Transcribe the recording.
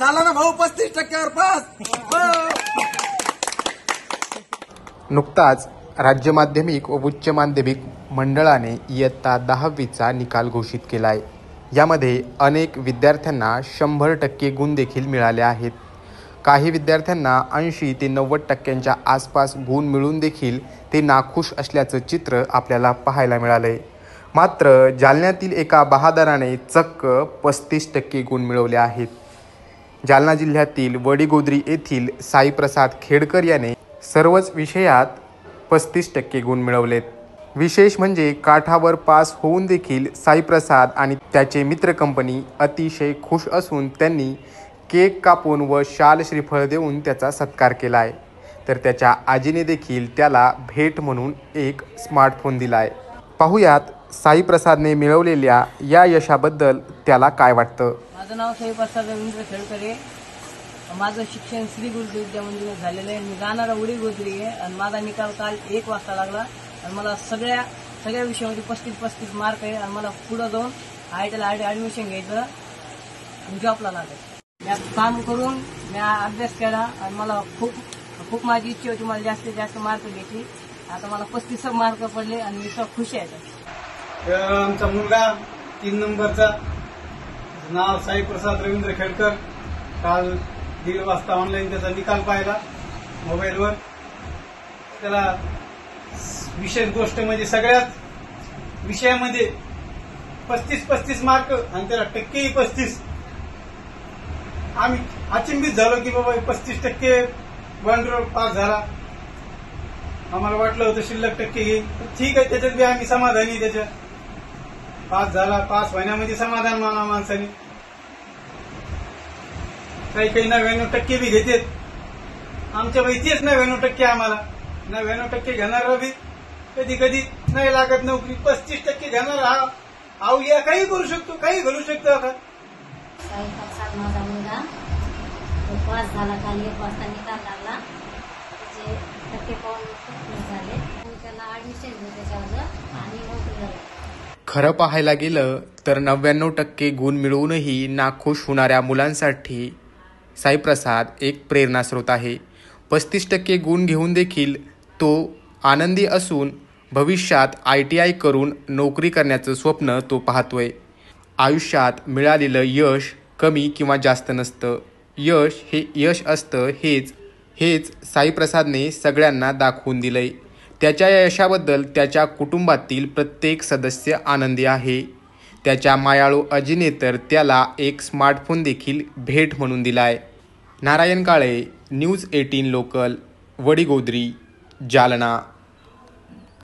झाला ना भाऊ पस्तीस टक्क्यावर पास. हो. नुकताच राज्य माध्यमिक व उच्च माध्यमिक मंडळाने इयत्ता दहावीचा निकाल घोषित केला आहे यामध्ये अनेक विद्यार्थ्यांना शंभर टक्के गुण देखील मिळाले आहेत. काही विद्यार्थ्यांना ऐंशी ते नव्वद टक्क्यांच्या आसपास गुण मिळून देखील ते नाखुश असल्याचं चित्र आपल्याला पाहायला मिळालं आहे मात्र जालन्यातील एका बहादराने चक्क पस्तीस टक्के गुण मिळवले आहेत. जालना जिल्ह्यातील वडीगोद्री येथील साईप्रसाद खेडकर याने सर्वच विषयात पस्तीस टक्के गुण मिळवलेत. विशेष म्हणजे काठावर पास होऊन देखील साईप्रसाद आणि त्याचे मित्र कंपनी अतिशय खुश असून त्यांनी केक कापून व शाल श्रीफळ देऊन त्याचा सत्कार केला आहे तर त्याच्या आजीने देखील त्याला भेट म्हणून एक स्मार्टफोन दिला आहे पाहुयात साईप्रसादने मिळवलेल्या या यशाबद्दल त्याला काय वाटतं? माझं नाव साईप्रसाद रवींद्र खेळकर आहे माझं शिक्षण श्री गुरुजी विद्या मंदिरात झालेलं आहे. मी जाणारा उडी गोत्री आहे आणि माझा निकाल काल एक वाजता लागला आणि मला सगळ्या सगळ्या विषयामध्ये पस्तीस पस्तीस मार्क आहे आणि मला पुढं जाऊन आय टीला ऍडमिशन घ्यायचं आणि जॉबला लागेल. मी काम करून मी अभ्यास केला आणि मला खूप खूप माझी इच्छा होती. मला जास्तीत जास्त मार्क घ्यायची आता मला पस्तीस मार्क पडले आणि मी खूप खुशी आहे आमचा मुलगा तीन नंबरचा नाव साईप्रसाद रवींद्र खेडकर. काल दीड वाजता ऑनलाईन त्याचा निकाल पाहिला मोबाईलवर. त्याला विशेष गोष्ट म्हणजे सगळ्यात विषयामध्ये पस्तीस पस्तीस मार्क आणि त्याला टक्केही पस्तीस. आम्ही अचिंबित झालो की बाबा पस्तीस टक्के वन पास झाला. आम्हाला वाटलं होतं शिल्लक टक्के येईल. ठीक आहे त्याच्यात बी आम्ही समाधानी त्याच्यात पास झाला पास होण्यामध्ये समाधान माना माणसाने. काही काही नव्याण्णव टक्के बी घेतेत. आमच्या माहितीच नव्याण्णव टक्के आम्हाला. नव्याण्णव टक्के घेणार बी कधी कधी नाही लागत नोकरी पस्तीस टक्के घेणार हा. आऊ या काही करू शकतो काही घडू शकतो आता. माझा मुलगा. पास झाला काल एक वाजता निकाल लागला. त्याचे टक्के पाहून झाले. आणि त्याला ऍडमिशन घेऊ त्याच्यावर आणि नोकरी खरं पाहायला गेलं तर नव्याण्णव टक्के गुण मिळवूनही नाखुश होणाऱ्या मुलांसाठी साईप्रसाद एक प्रेरणास्रोत आहे. पस्तीस टक्के गुण घेऊन देखील तो आनंदी असून भविष्यात आय टी आय करून नोकरी करण्याचं स्वप्न तो पाहतोय. आयुष्यात मिळालेलं यश कमी किंवा जास्त नसतं. यश हे यश असतं हेच हेच साईप्रसादने सगळ्यांना दाखवून दिलंय. त्याच्या या यशाबद्दल त्याच्या कुटुंबातील प्रत्येक सदस्य आनंदी आहे. त्याच्या मायाळू अजिने तर त्याला एक स्मार्टफोन देखील भेट म्हणून दिलाय. Narayan Kale news eighteen local Vadigodri Jalna.